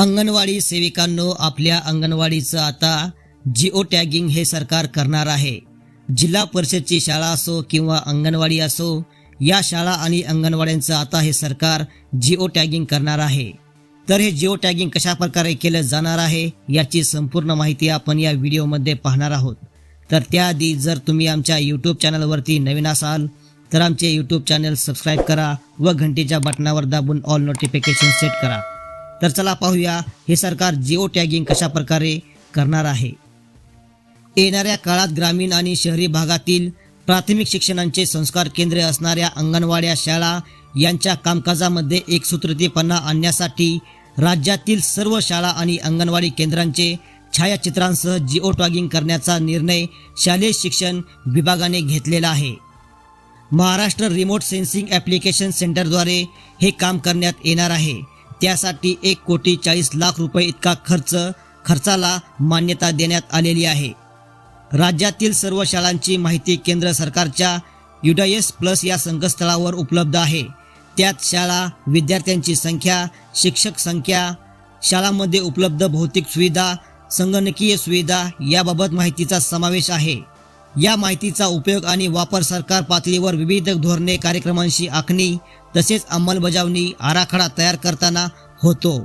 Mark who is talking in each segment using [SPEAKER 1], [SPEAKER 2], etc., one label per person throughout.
[SPEAKER 1] अंगणवाडी सेविकांनो आपल्या अंगणवाडीचं आता geo tagging हे सरकार करणार आहे. जिल्हा परिषदची शाळा असो किंवा अंगणवाडी असो या शाळा आणि अंगणवाड्यांचं आता हे सरकार जिओ टॅगिंग करणार आहे. तर हे जिओ टॅगिंग कशा प्रकारे केलं जाणार आहे याची संपूर्ण माहिती आपण या व्हिडिओमध्ये पाहणार आहोत. तर त्याआधी जर तुम्ही आमच्या यूट्यूब चॅनलवरती नवीन असाल तर आमचे यूट्यूब चॅनल सबस्क्राईब करा व घंटीच्या बटनावर दाबून ऑल नोटिफिकेशन सेट करा. तर चला पाहूया हे सरकार जिओ टॅगिंग कशा प्रकारे करणार आहे. येणाऱ्या काळात ग्रामीण आणि शहरी भागातील प्राथमिक शिक्षणांचे संस्कार केंद्रे असणाऱ्या अंगणवाड्या शाळा यांच्या कामकाजामध्ये एकसूत्रतेपणा आणण्यासाठी राज्यातील सर्व शाळा आणि अंगणवाडी केंद्रांचे छायाचित्रांसह जिओ टॅगिंग करण्याचा निर्णय शालेय शिक्षण विभागाने घेतलेला आहे. महाराष्ट्र रिमोट सेन्सिंग ॲप्लिकेशन सेंटरद्वारे हे काम करण्यात येणार आहे. त्यासाठी एक कोटी चाळीस लाख रुपये इतका खर्च खर्चाला मान्यता देण्यात आलेली आहे. राज्यातील सर्व शाळांची माहिती केंद्र सरकारच्या युडायस प्लस या संकेतस्थळावर उपलब्ध आहे. त्यात शाळा विद्यार्थ्यांची संख्या शिक्षक संख्या शाळांमध्ये उपलब्ध भौतिक सुविधा संगणकीय सुविधा याबाबत माहितीचा समावेश आहे. या माहितीचा उपयोग आणि वापर सरकार पातळीवर विविध धोरणे कार्यक्रमांशी आखणी तसेच अंमलबजावणी आराखडा तयार करताना होतो.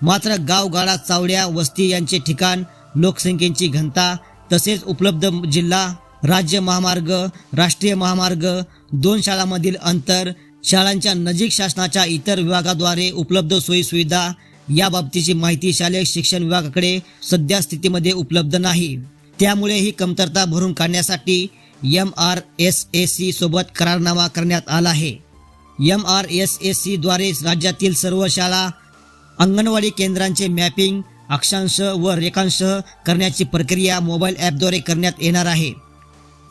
[SPEAKER 1] मात्र गावगाडा चावड्या वस्ती यांचे ठिकाण लोकसंख्येची घनता तसेच उपलब्ध जिल्हा राज्य महामार्ग राष्ट्रीय महामार्ग दोन शाळांमधील अंतर शाळांच्या नजीक शासनाच्या इतर विभागाद्वारे उपलब्ध सोयीसुविधा याबाबतीची माहिती शालेय शिक्षण विभागाकडे सध्या स्थितीमध्ये उपलब्ध नाही. त्यामुळे ही कमतरता भरून काढण्यासाठी M R S A C सोबत करारनामा करण्यात आला आहे. एम आर एस ए सीद्वारे राज्यातील सर्व शाळा अंगणवाडी केंद्रांचे मॅपिंग अक्षांश व रेखांश करण्याची प्रक्रिया मोबाईल ॲपद्वारे करण्यात येणार आहे.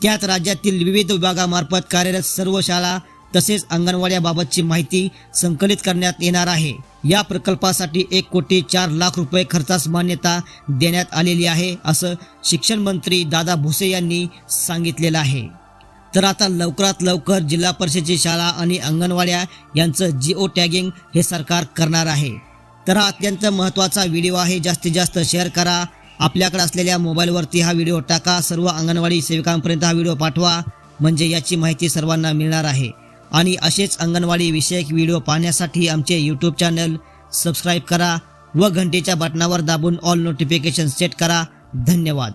[SPEAKER 1] त्यात राज्यातील विविध विभागामार्फत कार्यरत सर्व शाळा तसेच अंगणवाड्याबाबतची माहिती संकलित करण्यात येणार आहे. या प्रकल्पासाठी एक कोटी चार लाख रुपये खर्चास मान्यता देण्यात आलेली आहे असं शिक्षण मंत्री दादा भुसे यांनी सांगितलेलं आहे. तर आता लवकरात लवकर जिल्हा परिषदेची शाळा आणि अंगणवाड्या यांचं जिओ टॅगिंग हे सरकार करणार आहे. तर हा अत्यंत महत्त्वाचा व्हिडिओ आहे जास्तीत जास्त शेअर करा. आपल्याकडे असलेल्या मोबाईलवरती हा व्हिडिओ टाका. सर्व अंगणवाडी सेविकांपर्यंत हा व्हिडिओ पाठवा. म्हणजे याची माहिती सर्वांना मिळणार आहे. आणि असेच अंगणवाडी विषयक व्हिडिओ पाहण्यासाठी आमचे यूट्यूब चॅनल सबस्क्राईब करा व घंटेच्या बटनावर दाबून ऑल नोटिफिकेशन सेट करा. धन्यवाद.